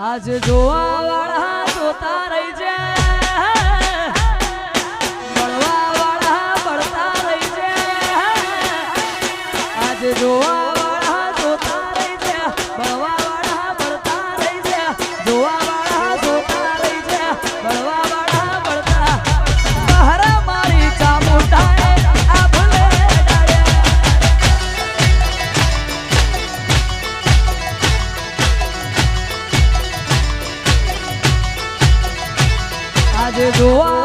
આજ જોવા વાળા જોતા રહી જાય વાળા મળતા રહી જાય આજ જોવા જોવા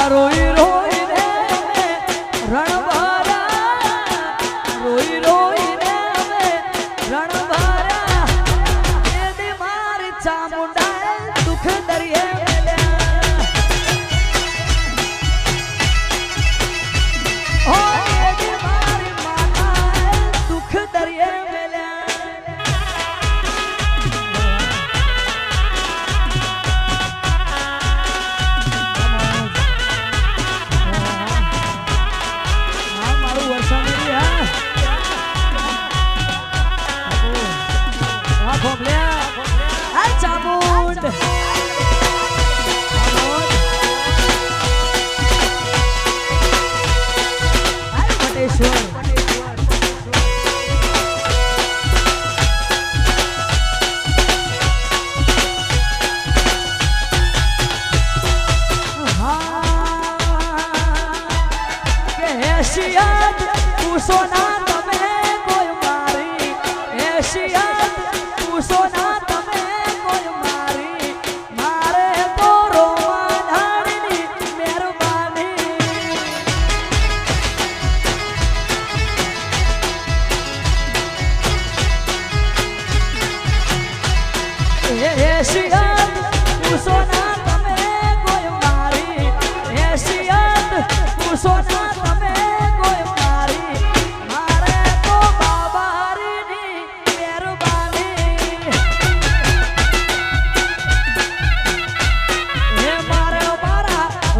તારો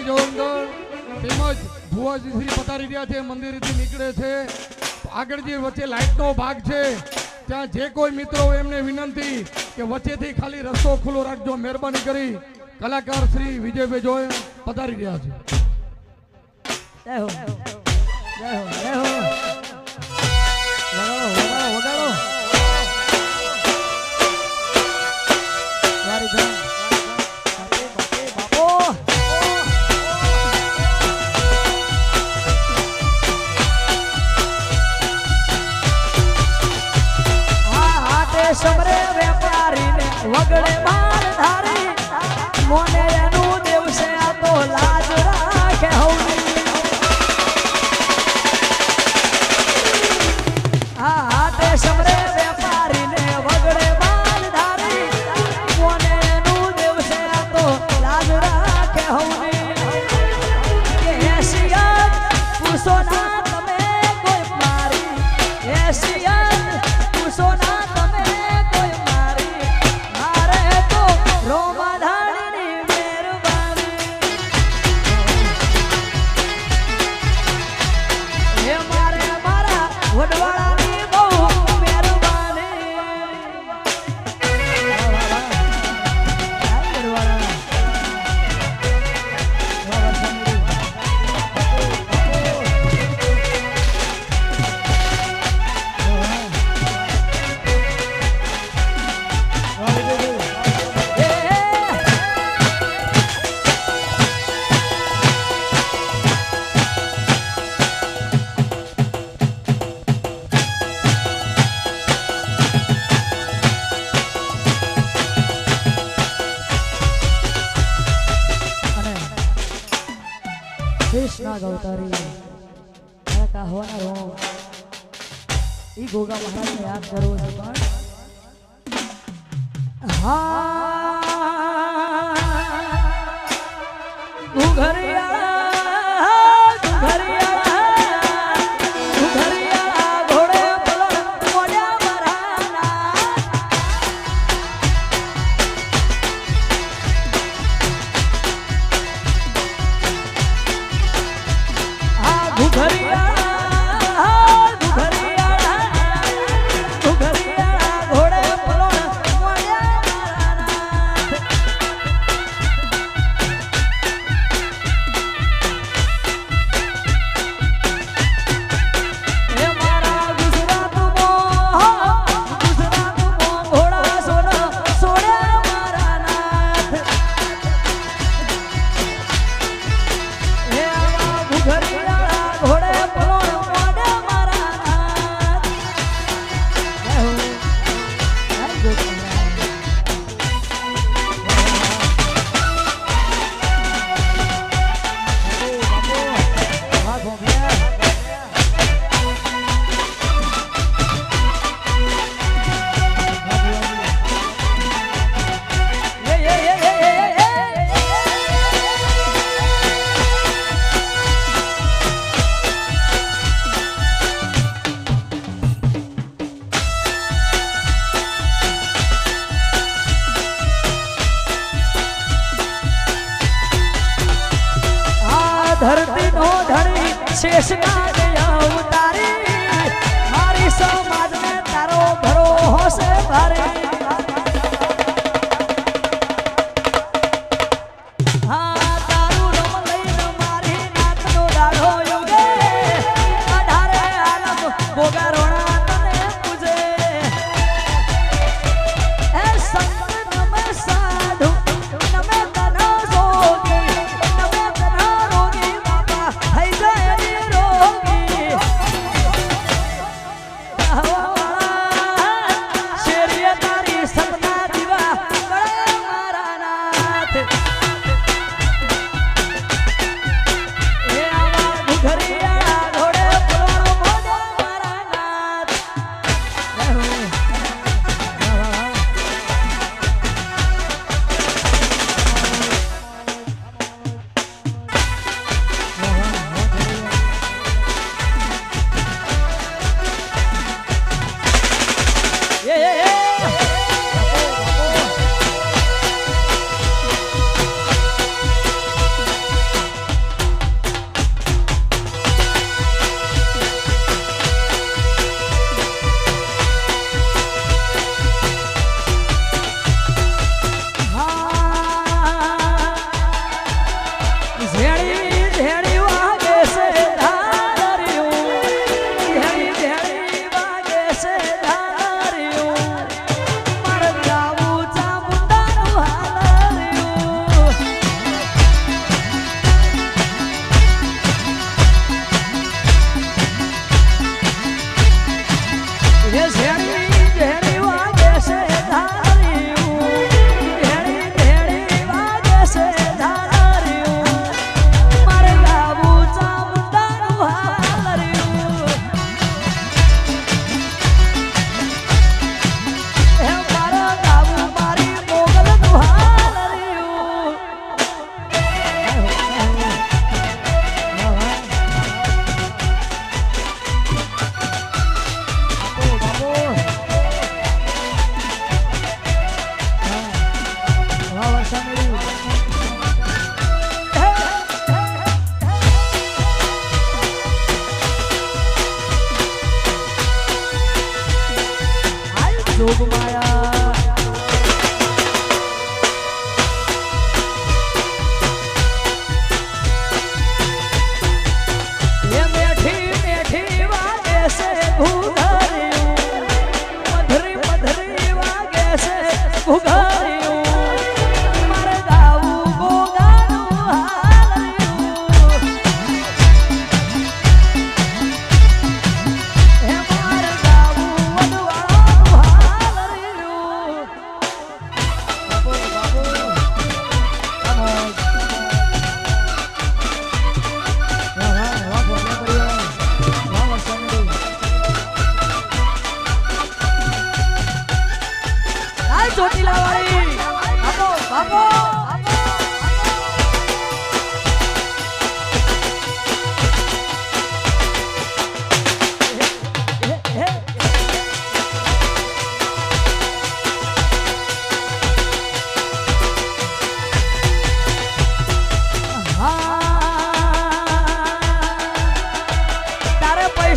જય વચ્ચે લાઇટનો ભાગ છે. ત્યાં જે કોઈ મિત્રો એમને વિનંતી કે વચ્ચેથી ખાલી રસ્તો ખુલ્લો રાખજો મહેરબાની કરી કલાકાર શ્રી વિજય બેજોય પધારી રહ્યા છે. શેષ નાગ અવતારી કહેવાના રો એ ગોગા મહારાજને યાદ કરવો છે પણ હા ભરિયા ધરતી નો ધણી શેષનાગ અવતારી મારી સમાજ ને તારો ભરો હોશે ભારે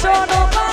শোনো